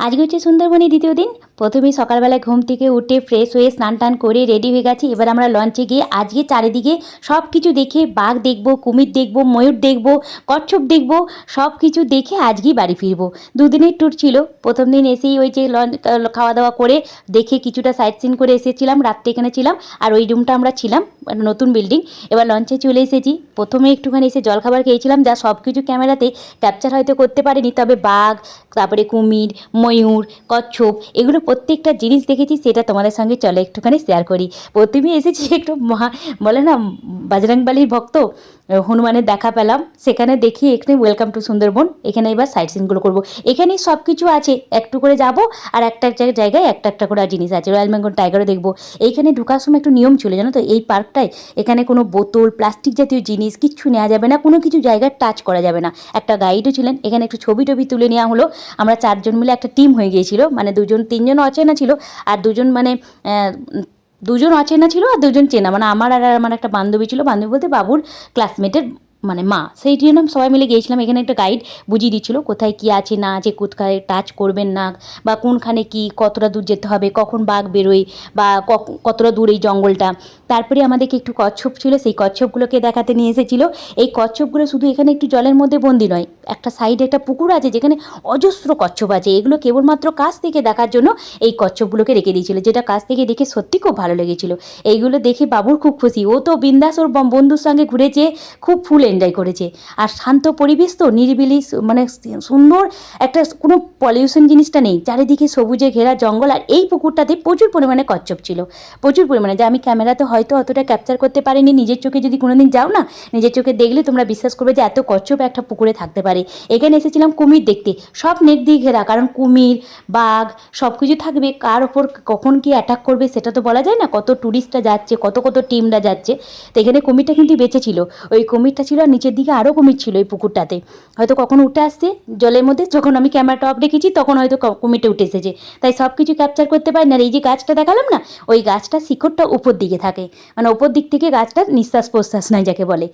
আজকে হচ্ছে সুন্দরবনের দ্বিতীয় দিন। প্রথমেই সকালবেলায় ঘুম থেকে উঠে ফ্রেশ হয়ে স্নান টান করে রেডি হয়ে গেছি। এবার আমরা লঞ্চে গিয়ে আজকে চারিদিকে সব কিছু দেখে বাঘ দেখব, কুমির দেখব, ময়ূর দেখব, কচ্ছপ দেখব সব কিছু দেখে আজকেই বাড়ি ফিরবো। দুদিনের ট্যুর ছিল। প্রথম দিন এসেই ওই যে লঞ্চ খাওয়া দাওয়া করে দেখে কিছুটা সাইট সিন করে এসেছিলাম, রাত্রে এখানে ছিলাম আর ওই রুমটা আমরা ছিলাম মানে নতুন বিল্ডিং এবার লঞ্চে চলে এসেছি। প্রথমে একটুখানি এসে জলখাবার খেয়েছিলাম, যা সব কিছু ক্যামেরাতে ক্যাপচার হয়তো করতে পারিনি, তবে বাঘ, তারপরে কুমির, ময়ূর, কচ্ছপ, এগুলো প্রত্যেকটা জিনিস দেখেছি, সেটা তোমাদের সঙ্গে চলে একটুখানি শেয়ার করি। প্রথমে এসেছি একটু মহা বলে না বাজরাংবালির ভক্ত হনুমানের দেখা পেলাম। সেখানে দেখি এখানে ওয়েলকাম টু সুন্দরবন। এখানে এবার সাইট সিনগুলো করব। এখানেই সব কিছু আছে। একটু করে যাব আর একটা একটা জায়গায় একটা একটা করে জিনিস আছে। রয়্যাল বেঙ্গল টাইগারও দেখব। এইখানে ঢোকার সময় একটু নিয়ম ছিল, জানো তো? এই পার্কটায় এখানে কোনো বোতল প্লাস্টিক জাতীয় জিনিস কিচ্ছু নেওয়া যাবে না। কোনো কিছু জায়গায় টাচ করা যাবে না। একটা গাইডও ছিলেন। এখানে একটু ছবি টবি তুলে নেওয়া হলো। আমরা চারজন মিলে একটা টিম হয়ে গিয়েছিল। মানে দুজন, তিনজন অচেনা ছিল। আর দুজন মানে দুজন অচেনা ছিল আর দুজন চেনা। মানে আমার আর আমার একটা বান্ধবী ছিল। বান্ধবী বলতে বাবুর ক্লাসমেটের মানে মা, সেই জন্য সবাই মিলে গিয়েছিলাম। এখানে একটা গাইড বুঝিয়ে দিচ্ছিল কোথায় কি আছে, না আছে, কোথায় টাচ করবেন না, বা কোনখানে কি, কতটা দূর যেতে হবে, কখন বাঘ বেরোয়, বা কতটা দূর এই জঙ্গলটা। তারপরে আমাদেরকে একটু কচ্ছপ ছিল, সেই কচ্ছপগুলোকে দেখাতে নিয়ে এসেছিল। এই কচ্ছপগুলো শুধু এখানে একটু জলের মধ্যে বন্দি নয়, একটা সাইডে একটা পুকুর আছে, যেখানে অজস্র কচ্ছপ আছে। এগুলো কেবলমাত্র কাছ থেকে দেখার জন্য এই কচ্ছপগুলোকে রেখে দিয়েছিল, যেটা কাছ থেকে দেখে সত্যি খুব ভালো লেগেছিল। এইগুলো দেখে বাবুর খুব খুশি। ও তো বিন্দাস ওর বন্ধুর সঙ্গে ঘুরেছে, খুব ফুল। এনজয় করেছে। আর শান্ত পরিবেশ তো নিরিবিলি মানে সুন্দর একটা কোনো পলিউশন জিনিসটা নেই। চারিদিকে সবুজে ঘেরা জঙ্গল আর এই পুকুরটাতে প্রচুর পরিমাণে কচ্ছপ ছিল। প্রচুর পরিমাণে। যে আমি ক্যামেরাতে হয়তো অতটা ক্যাপচার করতে পারিনি। নিজের চোখে যদি কোনোদিন যাও না, নিজের চোখে দেখলে তোমরা বিশ্বাস করবে যে এত কচ্ছপ একটা পুকুরে থাকতে পারে। এখানে এসেছিলাম কুমির দেখতে। সব নেট দিয়ে ঘেরা, কারণ কুমির, বাঘ সব কিছু থাকবে। কার ওপর কখন কি অ্যাটাক করবে সেটা তো বলা যায় না। কত ট্যুরিস্টরা যাচ্ছে, কত কত টিমরা যাচ্ছে। তো এখানে কুমিরটা কিন্তু বেঁচে ছিল। ওই কুমিরটা ছিল আর নিচের দিকে আরও কুমির ছিল ওই পুকুরটাতে। হয়তো কখন উঠে আসছে জলের মধ্যে, যখন আমি ক্যামেরাটা অফ রেখেছি, তখন হয়তো কুমিরটা উঠে এসেছে। তাই সব কিছু ক্যাপচার করতে পারি না। এই যে গাছটা দেখালাম না, ওই গাছটা শিকড়টা উপর দিকে থাকে। মানে উপর দিক থেকে গাছটা নিঃশ্বাস প্রশ্বাস নাই, যাকে বলে।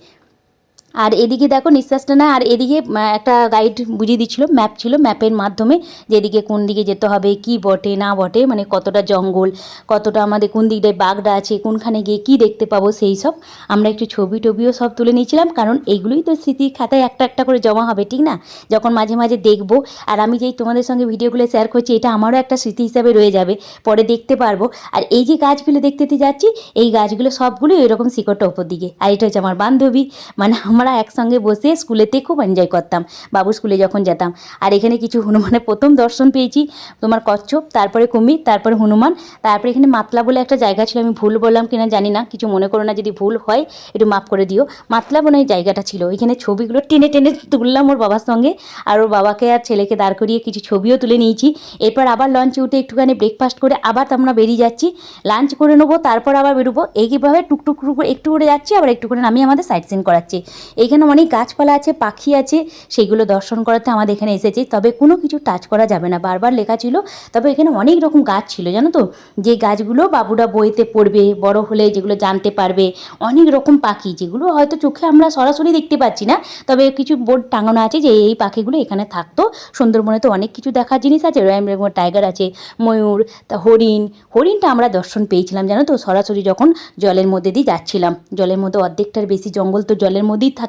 আর এদিকে দেখো নিঃশ্বাসটা না, আর এদিকে একটা গাইড বুঝিয়ে দিচ্ছিল ম্যাপ ছিল ম্যাপের মাধ্যমে যে এদিকে কোন দিকে যেতে হবে, কি বটে, না বটে মানে কতটা জঙ্গল, কতটা আমাদের কোন দিকটায় বাঘটা আছে, কোনখানে গিয়ে কি দেখতে পাবো, সেই সব আমরা একটু ছবি টবিও সব তুলে নিয়েছিলাম, কারণ এইগুলোই তো স্মৃতির খাতায় একটা একটা করে জমা হবে, ঠিক না? যখন মাঝে মাঝে দেখব, আর আমি যেই তোমাদের সঙ্গে ভিডিওগুলো শেয়ার করছি, এটা আমারও একটা স্মৃতি হিসাবে রয়ে যাবে, পরে দেখতে পারব। আর এই যে গাছগুলো দেখতে যাচ্ছি, এই গাছগুলো সবগুলো এরকম শিকড়টা ওপর দিকে, আর এটা হচ্ছে আমার বান্ধবী মানে আমরা একসঙ্গে বসে স্কুলেতে খুব এনজয় করতাম। বাবু স্কুলে যখন যেতাম। আর এখানে কিছু হনুমানের প্রথম দর্শন পেয়েছি। তোমার কচ্ছপ, তারপরে কুমির তারপরে হনুমান, তারপরে এখানে মাতলা বলে একটা জায়গা ছিল। আমি ভুল বললাম কিনা জানি না। কিছু মনে করো না, যদি ভুল হয়, একটু মাফ করে দিও। মাতলা বলে জায়গাটা ছিল। এখানে ছবিগুলো টেনে টেনে তুললাম ওর বাবার সঙ্গে। আর ওর বাবাকে আর ছেলেকে দাঁড় করিয়ে কিছু ছবিও তুলে নিয়েছি। এরপর আবার লঞ্চে উঠে একটুখানি ব্রেকফাস্ট করে আবার আমরা বেরিয়ে যাচ্ছি। লাঞ্চ করে নেব, তারপর আবার বেরোবো। এইভাবে টুকটুক টুক করে একটু করে যাচ্ছি, আবার একটু করে আমি আমাদের সাইট সিন করাচ্ছি। এখানে অনেক গাছপালা আছে, পাখি আছে, সেগুলো দর্শন করাতে আমাদের এখানে এসেছি। তবে কোনো কিছু টাচ করা যাবে না। বারবার লেখা ছিল, তবে এখানে অনেক রকম গাছ ছিল, জানো তো? যে গাছগুলো বাবুরা বইতে পড়বে, বড় হলে যেগুলো জানতে পারবে, অনেক রকম পাখি, যেগুলো হয়তো চোখে আমরা সরাসরি দেখতে পাচ্ছি না। তবে কিছু বোর্ড টাঙানো আছে যে এই পাখিগুলো এখানে থাকতো। সুন্দরবনে তো অনেক কিছু দেখার জিনিস আছে, রয়্যাল বেঙ্গল টাইগার আছে, ময়ূর, তা হরিণ, হরিণটা আমরা দর্শন পেয়েছিলাম, জানো তো? সরাসরি যখন জলের মধ্যে দিয়ে যাচ্ছিলাম। জলের মধ্যে অর্ধেকটার বেশি জঙ্গল, তো জলের মধ্যেই থাকে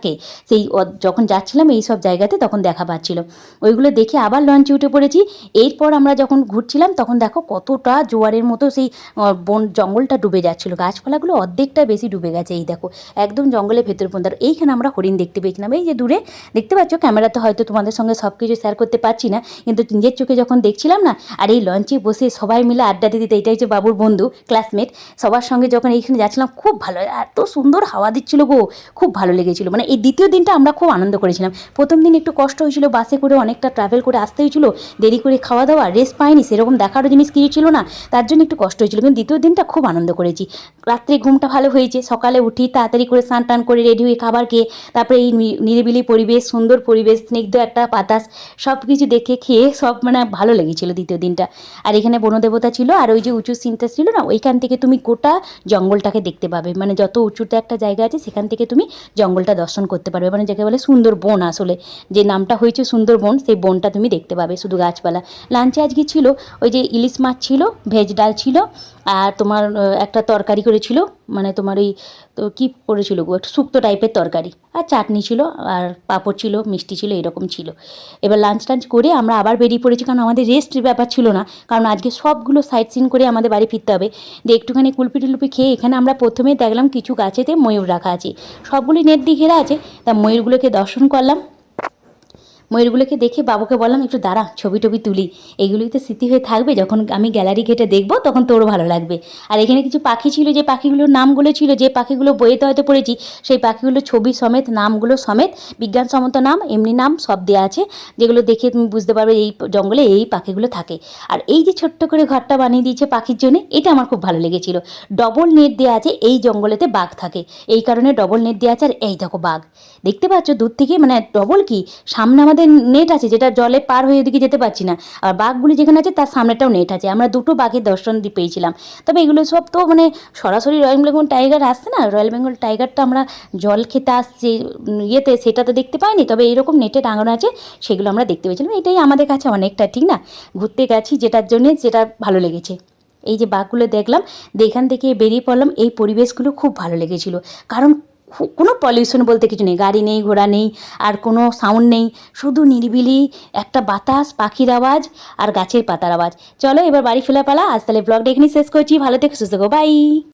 সেই যখন যাচ্ছিলাম এই সব জায়গাতে তখন দেখা পাচ্ছিল। ওইগুলো দেখে আবার লঞ্চে উঠে পড়েছি। এরপর আমরা যখন ঘুরছিলাম তখন দেখো কতটা জোয়ারের মতো সেই বন, জঙ্গলটা ডুবে যাচ্ছিল। গাছপালাগুলো অর্ধেকটা বেশি ডুবে গেছে এই দেখো। একদম জঙ্গলের ভেতর পর্যন্ত। এইখানে আমরা হরিণ দেখতে পেয়েছিলাম। এই যে দূরে, দেখতে পাচ্ছ? ক্যামেরাতে হয়তো তোমাদের সঙ্গে সব কিছু শেয়ার করতে পারছি না। কিন্তু নিজের চোখে যখন দেখছিলাম না, আর এই লঞ্চে বসে সবাই মিলে আড্ডা দিতে এটাই যে বাবুর বন্ধু ক্লাসমেট সবার সঙ্গে যখন এইখানে যাচ্ছিলাম, খুব ভালো, এত সুন্দর হাওয়া দিচ্ছিল গো। খুব ভালো লেগেছিল। মানে এই দ্বিতীয় দিনটা আমরা খুব আনন্দ করেছিলাম। প্রথম দিন একটু কষ্ট হয়েছিল, বাসে করে অনেকটা ট্রাভেল করে আসতে হয়েছিল, দেরি করে খাওয়া দাওয়া রেস্ট পাইনি, সেরকম দেখারও জিনিস কিছু ছিল না, তার জন্য একটু কষ্ট হয়েছিল। কিন্তু দ্বিতীয় দিনটা খুব আনন্দ করেছি। রাত্রে ঘুমটা ভালো হয়েছে, সকালে উঠি, তাড়াতাড়ি করে স্নান টান করে রেডি হয়ে খাবার খেয়ে, তারপরে এই নিরিবিলি পরিবেশ, সুন্দর পরিবেশ, স্নিগ্ধ একটা বাতাস সব কিছু দেখে খেয়ে সব মানে ভালো লেগেছিল দ্বিতীয় দিনটা। আর এখানে বনদেবতা ছিল, আর ওই যে উঁচু সিনটা ছিল না, ওইখান থেকে তুমি গোটা জঙ্গলটাকে দেখতে পাবে। মানে যত উঁচুতে একটা জায়গা আছে, সেখান থেকে তুমি জঙ্গলটা দর্শন করতে পারবে। মানে যাকে বলে সুন্দরবন আসলে। যে নামটা হয়েছে সুন্দরবন সেই বনটা তুমি দেখতে পাবে, শুধু গাছপালা। লাঞ্চে আজকে ছিল ওই যে ইলিশ মাছ ছিল, ভেজ ডাল ছিল, আর তোমার একটা তরকারি করেছিল মানে তোমার ওই তো কী করেছিল গো? একটু শুক্তো টাইপের তরকারি। আর চাটনি ছিল, আর পাঁপড় ছিল, মিষ্টি ছিল, এরকম ছিল। এবার লাঞ্চ টাঞ্চ করে আমরা আবার বেরিয়ে পড়েছি, কারণ আমাদের রেস্টের ব্যাপার ছিল না। কারণ আজকে সবগুলো সাইট সিন করে আমাদের বাড়ি ফিরতে হবে। দিয়ে একটুখানি কুলপি টুলপি খেয়ে এখানে আমরা প্রথমে দেখলাম কিছু গাছেতে ময়ূর রাখা আছে। সবগুলি নেট দিয়ে ঘেরা আছে। তা ময়ূরগুলোকে দর্শন করলাম। ময়ূরগুলোকে দেখে বাবুকে বললাম, একটু দাঁড়া, ছবি টবি তুলি। এগুলোই তো স্মৃতি হয়ে থাকবে, যখন আমি গ্যালারি ঘেটে দেখব, তখন তোরও ভালো লাগবে। আর এখানে কিছু পাখি ছিল, যে পাখিগুলোর নামগুলো ছিল, যে পাখিগুলো বইয়েতে হয়তো পড়েছি, সেই পাখিগুলো ছবি সমেত, নামগুলো সমেত, বিজ্ঞানসম্মত নাম, এমনি নাম সব দেওয়া আছে, যেগুলো দেখে তুমি বুঝতে পারবে এই জঙ্গলে এই পাখিগুলো থাকে। আর এই যে ছোট্ট করে ঘরটা বানিয়ে দিয়েছে পাখির জন্য, এটা আমার খুব ভালো লেগেছিল। ডবল নেট দেওয়া আছে, এই জঙ্গলেতে বাঘ থাকে। এই কারণে ডবল নেট দেওয়া আছে, আর এই দেখো বাঘ। দেখতে পাচ্ছ দূর থেকে মানে ডবল কি? সামনে আমাদের নেট আছে, যেটা জলে পার হয়ে ওদিকে যেতে পারছি না। আর বাঘগুলি যেখানে আছে, তার সামনেটাও নেট আছে। আমরা দুটো বাঘের দর্শন পেয়েছিলাম। তবে এগুলো সব তো মানে সরাসরি রয়্যাল বেঙ্গল টাইগার আসছে না? রয়্যাল বেঙ্গল টাইগারটা আমরা জল খেতে আসছে ইয়েতে সেটা তো দেখতে পাইনি। তবে এরকম নেটে টাঙানো আছে, সেগুলো আমরা দেখতে পেয়েছিলাম। এটাই আমাদের কাছে অনেকটা ঠিক না? ঘুরতে গেছি যেটার জন্যে যেটা ভালো লেগেছে। এই যে বাঘগুলো দেখলাম এখান থেকে বেরিয়ে পড়লাম। এই পরিবেশগুলো খুব ভালো লেগেছিল। কারণ কোনো পলিউশন বলতে কিছু নেই, গাড়ি নেই, ঘোড়া নেই, আর কোনো সাউন্ড নেই, শুধু নিরিবিলি একটা বাতাস, পাখির আওয়াজ আর গাছের পাতার আওয়াজ। চলো এবার বাড়ি ফেলা পালা, আজ তাহলে ব্লগটা এখানেই শেষ করছি, ভালো থেকে, সুস্থ বাই